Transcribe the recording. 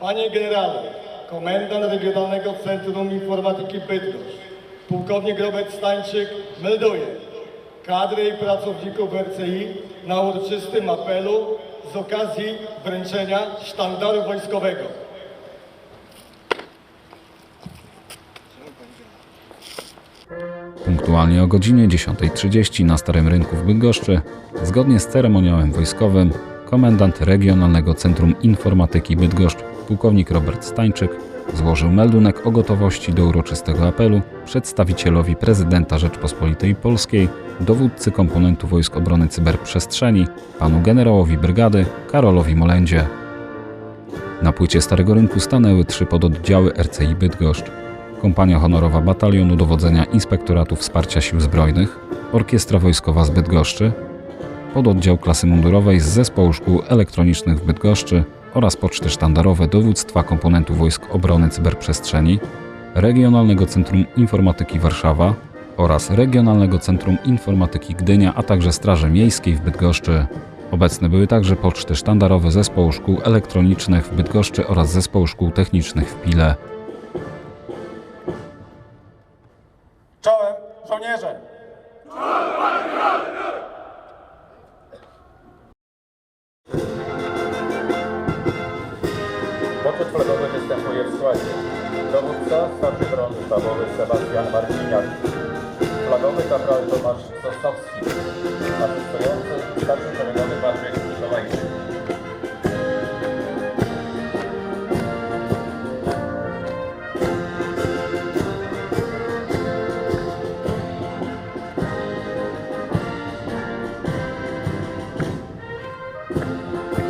Panie generale, komendant Regionalnego Centrum Informatyki Bydgoszcz, pułkownik Robert Stańczyk melduje kadry i pracowników RCI na uroczystym apelu z okazji wręczenia sztandaru wojskowego. Punktualnie o godzinie 10.30 na Starym Rynku w Bydgoszczy, zgodnie z ceremoniałem wojskowym, komendant Regionalnego Centrum Informatyki Bydgoszcz, pułkownik Robert Stańczyk, złożył meldunek o gotowości do uroczystego apelu przedstawicielowi prezydenta Rzeczpospolitej Polskiej, dowódcy komponentu Wojsk Obrony Cyberprzestrzeni, panu generałowi brygady Karolowi Molendzie. Na płycie Starego Rynku stanęły trzy pododdziały RCI Bydgoszcz. Kompania Honorowa Batalionu Dowodzenia Inspektoratu Wsparcia Sił Zbrojnych, Orkiestra Wojskowa z Bydgoszczy, pododdział klasy mundurowej z Zespołu Szkół Elektronicznych w Bydgoszczy oraz poczty sztandarowe Dowództwa Komponentu Wojsk Obrony Cyberprzestrzeni, Regionalnego Centrum Informatyki Warszawa oraz Regionalnego Centrum Informatyki Gdynia, a także Straży Miejskiej w Bydgoszczy. Obecne były także poczty sztandarowe Zespołu Szkół Elektronicznych w Bydgoszczy oraz Zespołu Szkół Technicznych w Pile. w jej składzie dowódca Starszy Front Sztabowy Sebastian Marciniak, flagowy kapral Tomasz Sosnowski, asystujący Starszy Szeregowy Patryk Mikołajczyk. Thank